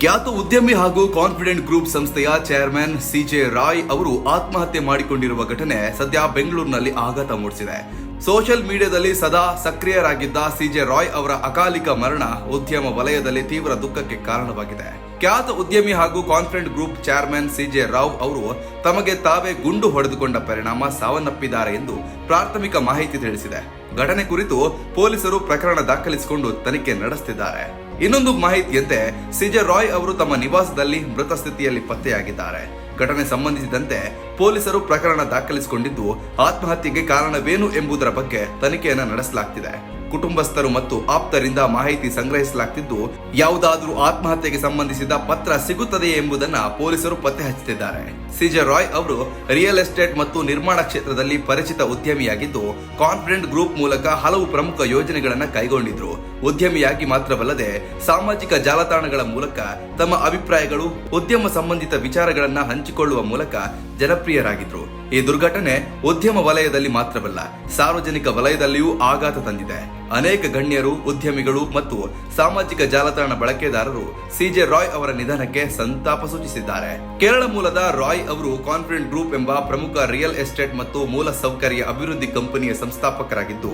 ಖ್ಯಾತ ಉದ್ಯಮಿ ಹಾಗೂ ಕಾನ್ಫಿಡೆಂಟ್ ಗ್ರೂಪ್ ಸಂಸ್ಥೆಯ ಚೇರ್ಮನ್ ಸಿಜೆ ರಾಯ್ ಅವರು ಆತ್ಮಹತ್ಯೆ ಮಾಡಿಕೊಂಡಿರುವ ಘಟನೆ ಸದ್ಯ ಬೆಂಗಳೂರಿನಲ್ಲಿ ಆಘಾತ ಮೂಡಿಸಿದೆ. ಸೋಷಿಯಲ್ ಮೀಡಿಯಾದಲ್ಲಿ ಸದಾ ಸಕ್ರಿಯರಾಗಿದ್ದ ಸಿಜೆ ರಾಯ್ ಅವರ ಅಕಾಲಿಕ ಮರಣ ಉದ್ಯಮ ವಲಯದಲ್ಲಿ ತೀವ್ರ ದುಃಖಕ್ಕೆ ಕಾರಣವಾಗಿದೆ. ಖ್ಯಾತ ಉದ್ಯಮಿ ಹಾಗೂ Confident Group chairman CJ Rao ಅವರು ತಮಗೆ ತಾವೇ ಗುಂಡು ಹೊಡೆದುಕೊಂಡ ಪರಿಣಾಮ ಸಾವನ್ನಪ್ಪಿದ್ದಾರೆ ಎಂದು ಪ್ರಾಥಮಿಕ ಮಾಹಿತಿ ತಿಳಿಸಿದೆ. ಘಟನೆ ಕುರಿತು ಪೊಲೀಸರು ಪ್ರಕರಣ ದಾಖಲಿಸಿಕೊಂಡು ತನಿಖೆ ನಡೆಸುತ್ತಿದ್ದಾರೆ ಇನ್ನೊಂದು ಮಾಹಿತಿಯಂತೆ, ಸಿಜೆ ರಾಯ್ ಅವರು ತಮ್ಮ ನಿವಾಸದಲ್ಲಿ ಮೃತ ಸ್ಥಿತಿಯಲ್ಲಿ ಪತ್ತೆಯಾಗಿದ್ದಾರೆ. ಘಟನೆ ಸಂಬಂಧಿಸಿದಂತೆ ಪೊಲೀಸರು ಪ್ರಕರಣ ದಾಖಲಿಸಿಕೊಂಡಿದ್ದು, ಆತ್ಮಹತ್ಯೆಗೆ ಕಾರಣವೇನು ಎಂಬುದರ ಬಗ್ಗೆ ತನಿಖೆಯನ್ನು ನಡೆಸಲಾಗ್ತಿದೆ. ಕುಟುಂಬಸ್ಥರು ಮತ್ತು ಆಪ್ತರಿಂದ ಮಾಹಿತಿ ಸಂಗ್ರಹಿಸಲಾಗ್ತಿದ್ದು, ಯಾವುದಾದರೂ ಆತ್ಮಹತ್ಯೆಗೆ ಸಂಬಂಧಿಸಿದ ಪತ್ರ ಸಿಗುತ್ತದೆಯೇ ಎಂಬುದನ್ನು ಪೊಲೀಸರು ಪತ್ತೆ ಹಚ್ಚುತ್ತಿದ್ದಾರೆ. ಸಿಜೆ ರಾಯ್ ಅವರು ರಿಯಲ್ ಎಸ್ಟೇಟ್ ಮತ್ತು ನಿರ್ಮಾಣ ಕ್ಷೇತ್ರದಲ್ಲಿ ಪರಿಚಿತ ಉದ್ಯಮಿಯಾಗಿದ್ದು, ಕಾನ್ಫಿಡೆಂಟ್ ಗ್ರೂಪ್ ಮೂಲಕ ಹಲವು ಪ್ರಮುಖ ಯೋಜನೆಗಳನ್ನು ಕೈಗೊಂಡಿದ್ರು. ಉದ್ಯಮಿಯಾಗಿ ಮಾತ್ರವಲ್ಲದೆ, ಸಾಮಾಜಿಕ ಜಾಲತಾಣಗಳ ಮೂಲಕ ತಮ್ಮ ಅಭಿಪ್ರಾಯಗಳು, ಉದ್ಯಮ ಸಂಬಂಧಿತ ವಿಚಾರಗಳನ್ನು ಹಂಚಿಕೊಳ್ಳುವ ಮೂಲಕ ಜನಪ್ರಿಯರಾಗಿದ್ರು. ಈ ದುರ್ಘಟನೆ ಉದ್ಯಮ ವಲಯದಲ್ಲಿ ಮಾತ್ರವಲ್ಲ, ಸಾರ್ವಜನಿಕ ವಲಯದಲ್ಲಿಯೂ ಆಘಾತ ತಂದಿದೆ. ಅನೇಕ ಗಣ್ಯರು, ಉದ್ಯಮಿಗಳು ಮತ್ತು ಸಾಮಾಜಿಕ ಜಾಲತಾಣ ಬಳಕೆದಾರರು ಸಿಜೆ ರಾಯ್ ಅವರ ನಿಧನಕ್ಕೆ ಸಂತಾಪ ಸೂಚಿಸಿದ್ದಾರೆ. ಕೇರಳ ಮೂಲದ ರಾಯ್ ಅವರು ಕಾನ್ಫಿಡೆಂಟ್ ಗ್ರೂಪ್ ಎಂಬ ಪ್ರಮುಖ ರಿಯಲ್ ಎಸ್ಟೇಟ್ ಮತ್ತು ಮೂಲ ಸೌಕರ್ಯ ಅಭಿವೃದ್ಧಿ ಕಂಪನಿಯ ಸಂಸ್ಥಾಪಕರಾಗಿದ್ದು,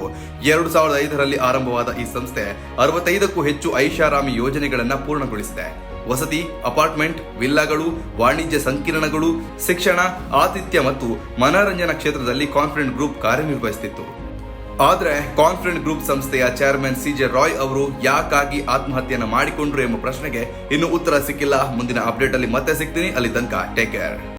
ಎರಡು ಸಾವಿರದ ಐದರಲ್ಲಿ ಆರಂಭವಾದ ಈ ಸಂಸ್ಥೆ ಅರವತ್ತೈದಕ್ಕೂ ಹೆಚ್ಚು ಐಷಾರಾಮಿ ಯೋಜನೆಗಳನ್ನು ಪೂರ್ಣಗೊಳಿಸಿದೆ. ವಸತಿ, ಅಪಾರ್ಟ್ಮೆಂಟ್, ವಿಲ್ಲಾಗಳು, ವಾಣಿಜ್ಯ ಸಂಕೀರ್ಣಗಳು, ಶಿಕ್ಷಣ, ಆತಿಥ್ಯ ಮತ್ತು ಮನೋರಂಜನಾ ಕ್ಷೇತ್ರದಲ್ಲಿ ಕಾನ್ಫಿಡೆಂಟ್ ಗ್ರೂಪ್ ಕಾರ್ಯನಿರ್ವಹಿಸುತ್ತಿತ್ತು ಆದರೆ ಕಾನ್ಫಿಡೆಂಟ್ ಗ್ರೂಪ್ ಸಂಸ್ಥೆಯ ಚೇರ್ಮನ್ ಸಿ ಜೆ ರಾಯ್ ಅವರು ಯಾಕಾಗಿ ಆತ್ಮಹತ್ಯೆಯನ್ನು ಮಾಡಿಕೊಂಡ್ರು ಎಂಬ ಪ್ರಶ್ನೆಗೆ ಇನ್ನೂ ಉತ್ತರ ಸಿಕ್ಕಿಲ್ಲ. ಮುಂದಿನ ಅಪ್ಡೇಟ್ ಅಲ್ಲಿ ಮತ್ತೆ ಸಿಗ್ತೀನಿ. ಅಲ್ಲಿ ತನಕ ಟೇಕ್ ಕೇರ್